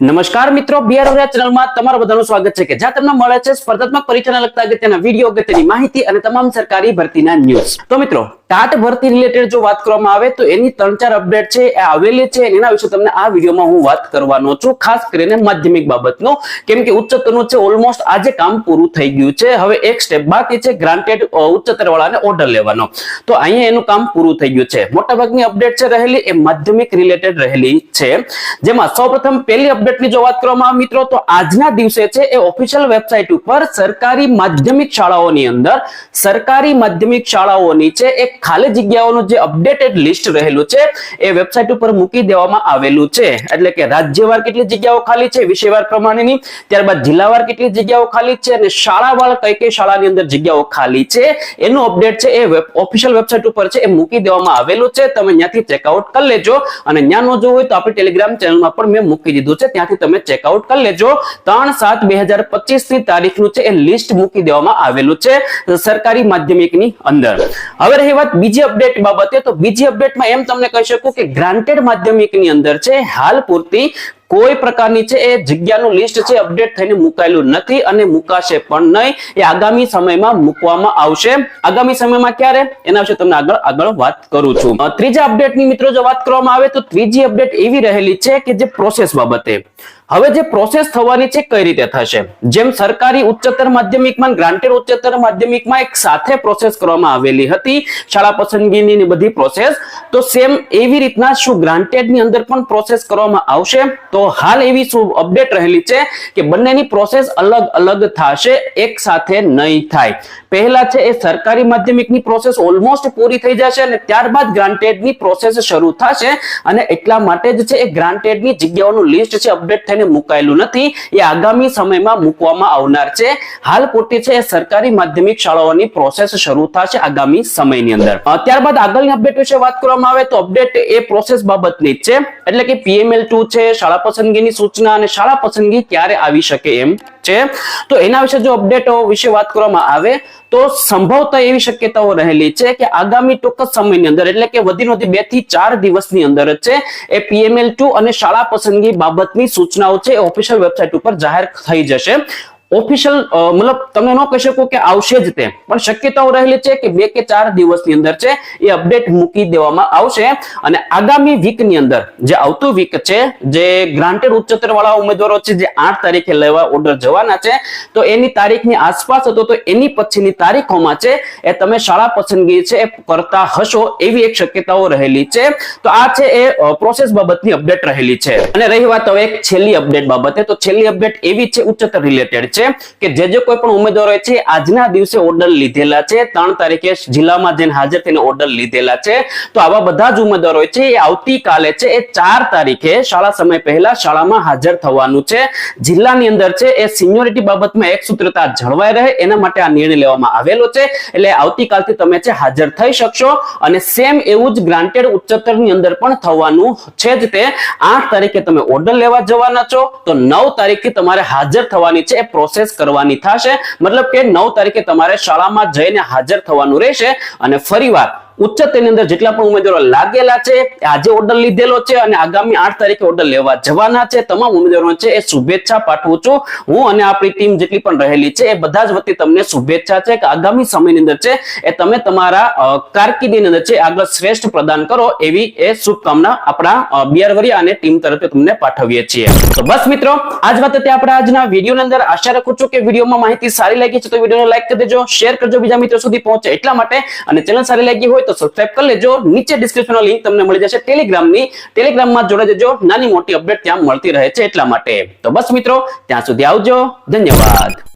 નમસ્કાર મિત્રો બિહાર ચેનલમાં તમારું બધાનું સ્વાગત છે કે જ્યાં તમને મળે છે સ્પર્ધાત્મક પરીક્ષાને લગતા અગત્યના વીડિયો, અગત્યની માહિતી અને તમામ સરકારી ભરતીના ન્યૂઝ તો મિત્રો ટાટ ભરતી રિલેટેડ જો વાત કરવામાં આવે તો એની ત્રણ ચાર અપડેટ છે, એ આવેલી છે એના વિશે તમને આ વિડીયોમાં હું વાત કરવાનો છું, ખાસ કરીને માધ્યમિક બાબતનો. કેમ કે ઉચ્ચતરનું છે ઓલમોસ્ટ આજે કામ પૂરું થઈ ગયું છે. હવે એક સ્ટેપ બાકી છે ગ્રાન્ટેડ ઉચ્ચતર વાળાને ઓર્ડર લેવાનો. તો અહીંયા એનું કામ પૂરું થઈ ગયું છે. મોટાભાગની અપડેટ છે રહેલી, એ માધ્યમિક રિલેટેડ રહેલી છે. જેમાં સૌપ્રથમ પહેલી અપડેટની જો વાત કરવામાં આવે મિત્રો, તો આજના દિવસે છે, એ ઓફિશિયલ વેબસાઇટ ઉપર સરકારી માધ્યમિક શાળાઓની અંદર સરકારી માધ્યમિક શાળાઓની છે, એક ખાલી જગ્યાઓનું જે અપડેટેડ લિસ્ટ રહેલું છે, એ વેબસાઇટ ઉપર મૂકી દેવામાં આવેલું છે. એટલે કે રાજ્યવાર કેટલી જગ્યાઓ ખાલી છે, વિષયવાર પ્રમાણેની, ત્યારબાદ જિલ્લાવાર કેટલી જગ્યાઓ ખાલી છે અને શાળાવાર કઈ કઈ શાળાની અંદર જગ્યાઓ ખાલી છે, એનું અપડેટ છે, એ ઓફિશિયલ વેબસાઇટ ઉપર છે, એ મૂકી દેવામાં આવેલું છે. તમે ત્યાંથી ચેકઆઉટ કરી લેજો અને ત્યાં ન જોવું હોય તો આપણી ટેલિગ્રામ ચેનલમાં પણ મેં મૂકી દીધું છે, ત્યાંથી તમે ચેકઆઉટ કરી લેજો. ત્રણ સાત બે હજાર પચીસની તારીખનું છે, એ લિસ્ટ મૂકી દેવામાં આવેલું છે, સરકારી માધ્યમિકની અંદર. હવે રહી વાત બીજી અપડેટ બાબતે, તો બીજી અપડેટમાં એમ તમને કહી શકું કે ગ્રાન્ટેડ માધ્યમિકની અંદર છે, હાલ પૂરતી કોઈ પ્રકારની છે એ જગ્યાનું લિસ્ટ છે અપડેટ થઈને મુકાયેલું નથી અને મુકાશે પણ નહીં. એ આગામી સમયમાં મૂકવામાં આવશે. આગામી સમયમાં ક્યારે? એના વિશે તમને આગળ આગળ વાત કરું છું. ત્રીજા અપડેટની મિત્રો જો વાત કરવામાં આવે તો ત્રીજી અપડેટ એવી રહેલી છે કે જે પ્રોસેસ બાબતે. હવે જે પ્રોસેસ થવાની છે કઈ રીતે થશે? જેમ સરકારી ઉચ્ચતર માધ્યમિકમાં ગ્રાન્ટેડ ઉચ્ચતર માધ્યમિકમાં એક સાથે પ્રોસેસ કરવામાં આવેલી હતી, શાળા પસંદગીની બધી પ્રોસેસ તો સેમ એવી રીતના શું ગ્રાન્ટેડની અંદર પણ પ્રોસેસ કરવામાં આવશે? તો હાલ એવી અપડેટ રહેલી છે કે બંનેની પ્રોસેસ અલગ અલગ થશે, એક સાથે નહીં થાય. પહેલા છે એ સરકારી માધ્યમિકની પ્રોસેસ ઓલમોસ્ટ પૂરી થઈ જશે અને ત્યારબાદ ગ્રાન્ટેડની પ્રોસેસ શરૂ થશે અને એટલા માટે જ છે એ ગ્રાન્ટેડની જગ્યાઓનું લિસ્ટ છે અપડેટ થઈને મુકાયેલું નથી. એ આગામી સમયમાં મૂકવામાં આવનાર છે. હાલ પૂરતી છે એ સરકારી માધ્યમિક શાળાઓની પ્રોસેસ શરૂ થશે આગામી સમયની અંદર. ત્યારબાદ આગળની અપડેટ વિશે વાત કરવામાં આવે તો અપડેટ એ પ્રોસેસ બાબતની જ છે. એટલે કે પીએમએલ ટુ છે, શાળા પસંદગીની સૂચના અને શાળા પસંદગી ક્યારે આવી શકે એમ છે. તો એના વિશે જો અપડેટો વિશે વાત કરવામાં આવે તો સંભવતઃ એવી શક્યતાઓ રહેલી છે કે આગામી ટૂંક સમયની અંદર, એટલે કે વધીને વધી બેથી ચાર દિવસની અંદર જ છે, એ પીએમએલ ટુ અને શાળા પસંદગી બાબતની સૂચનાઓ છે ઓફિશિયલ વેબસાઇટ ઉપર જાહેર થઈ જશે. ઓફિશિયલ મતલબ તમે ન કહી શકો કે આવશે જ તે. પણ શક્યતાઓ રહેલી છે કે બે કે ચાર દિવસની અંદર છે એ અપડેટ મૂકી દેવામાં આવશે. અને આગામી વીકની અંદર જે આવતું વીક છે, જે ગ્રાન્ટેડ ઉચ્ચતર વાળા ઉમેદવારો છે, જે આઠ તારીખે લેવા ઓર્ડર જવાના છે, તો એની તારીખની આસપાસ હતો તો એની પછીની તારીખોમાં છે એ તમે શાળા પસંદગી છે એ કરતા હશો એવી એક શક્યતાઓ રહેલી છે. તો આ છે એ પ્રોસેસ બાબતની અપડેટ રહેલી છે. અને રહી વાત હવે એક છેલ્લી અપડેટ બાબતે. તો છેલ્લી અપડેટ એવી છે ઉચ્ચતર રિલેટેડ છે કે જે જે કોઈ પણ ઉમેદવારો છે, આજના દિવસે ઓર્ડર લીધેલા છે. ત્રણ તારીખે જિલ્લામાં જઈને હાજર થઈને ઓર્ડર લીધેલા છે. તો આવા બધા જ ઉમેદવારો છે, એ આવતીકાલે છે, એ ચાર તારીખે શાળા સમય પહેલા શાળામાં હાજર થવાનું છે. જિલ્લાની અંદર છે, એ સિન્યોરિટી બાબતમાં એક સૂત્રતા જળવાઈ રહે, એના માટે આ નિર્ણય લેવામાં આવેલો છે. એટલે આવતીકાલથી તમે છે, હાજર થઈ શકશો. અને સેમ એવું જ ગ્રાન્ટેડ ઉચ્ચતરની અંદર પણ થવાનું છે જ તે. આઠ તારીખે તમે ઓર્ડર લેવા જવાના છો. તો નવ તારીખથી તમારે હાજર થવાની છે, એ પ્રોસેસ કરવાની થશે. મતલબ કે નવ તારીખે તમારે શાળામાં જઈને હાજર થવાનું રહેશે અને ફરીવાર ઉચ્ચતરની અંદર જેટલા પણ ઉમેદવારો લાગેલા છે આજે ઓર્ડર લીધેલો છે અને આગામી આઠ તારીખે ઓર્ડર લેવા જવાના છે. તમામ ઉમેદવારો છે એ શુભેચ્છા પાઠવું છું. હું અને આપણી ટીમ જેટલી પણ રહેલી છે, એ બધા જ વતી તમને શુભેચ્છા છે કે આગામી સમયની અંદર છે, એ તમે તમારા કારકિર્દીની અંદર છે, આગળ શ્રેષ્ઠ પ્રદાન કરો એવી એ શુભકામના આપણા બિયારવરિયા અને ટીમ તરફથી તમને પાઠવીએ છીએ. તો બસ મિત્રો, આજ વાત હતી આપણે આજના વિડીયોની અંદર. આશા રાખું છું કે વિડીયોમાં માહિતી સારી લાગી છે તો વિડીયોને લાઈક કરી દેજો, શેર કરજો બીજા મિત્રો સુધી પહોંચે એટલા માટે. અને ચેનલ સારી લાગી હોય તો સબસ્ક્રાઇબ કરી લેજો. નીચે ડિસ્ક્રિપ્શનનો લિંક તમને મળી જશે. ટેલિગ્રામની ટેલિગ્રામમાં જોડાઈ જજો. નાની મોટી અપડેટ ત્યાં મળતી રહે છે એટલા માટે. તો બસ મિત્રો, ત્યાં સુધી આવજો. ધન્યવાદ.